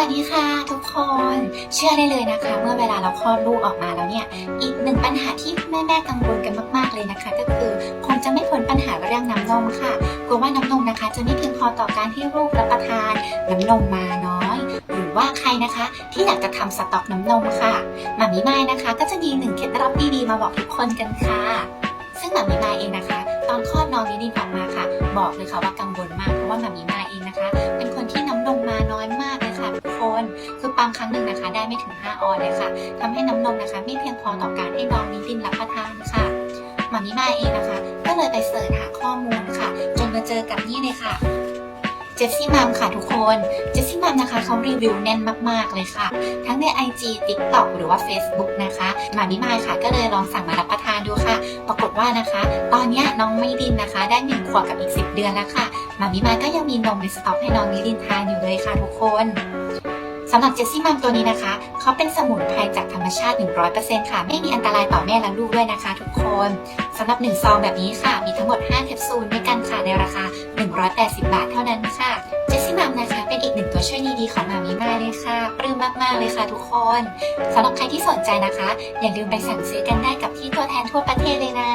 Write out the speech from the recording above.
วัสดีค่ะทุกคน เชื่อได้เลยนะคะ เมื่อเวลาเราคลอดลูกออกมาแล้วเนี่ย อีกหนึ่งปัญหาที่แม่ๆกังวลกันมาก ๆเลยนะคะ ก็คือคงจะไม่พ้นปัญหาเรื่องน้ำนมค่ะกลัวว่าน้ำนมนะคะ จะไม่เพียงพอต่อการที่ลูกรับประทานน้ำนมมาน้อย หรือว่าใครนะคะที่อยากจะทำสต็อกน้ำนมค่ะหมามิมายนะคะ ก็จะมีหนึ่งเคล็ดลับดีๆมาบอกทุกคนกันค่ะ ซึ่งหมามิมายเองนะคะ ตอนคลอดน้องนิดินออกมาค่ะ บอกเลยค่ะว่ากังวลมากเพราะว่าหมามิมายเองนะคะเป็น คือบางครั้งหนึ่งนะคะ ได้ไม่ถึง 5 ออนเลยค่ะทำให้น้ำนมนะคะ ไม่เพียงพอต่อการให้น้องนิดินรับประทานค่ะหมามิมาเองนะคะ ก็เลยไปเสิร์ชหาข้อมูลค่ะ จนมาเจอกับนี่เลยค่ะเจสซี่มัมค่ะทุกคน เจสซี่มัมนะคะเขารีวิวแน่นมาก ๆ เลยค่ะ ทั้งใน IG TikTok หรือว่า Facebook นะคะหมามิมาค่ะ ก็เลยลองสั่งมารับประทานดูค่ะ ปรากฏว่านะคะ ตอนนี้น้องไม่ดินนะคะ ได้หนึ่งขวบกับอีก 10 เดือนแล้วค่ะหมามิมาก็ยังมีนมในสต็อกให้น้องนิดินทานอยู่เลยค่ะทุกคน สำหรับเจสซี่มัมตัวนี้นะคะ เขาเป็นสมุนไพรจากธรรมชาติ 100%ค่ะ ไม่มีอันตรายต่อแม่และลูกด้วยนะคะ ทุกคนสำหรับ 1 ซองแบบนี้ค่ะ มีทั้งหมด 5 แคปซูลด้วยกันค่ะ ในราคา 180 บาทเท่านั้นค่ะเจสซี่มัมนะคะ เป็นอีกหนึ่งตัวช่วยดีๆของมามิมาเลยค่ะ ปลื้มมากๆเลยค่ะทุกคนสำหรับใครที่สนใจนะคะ อย่าลืมไปสั่งซื้อกันได้กับที่ตัวแทนทั่วประเทศเลยนะ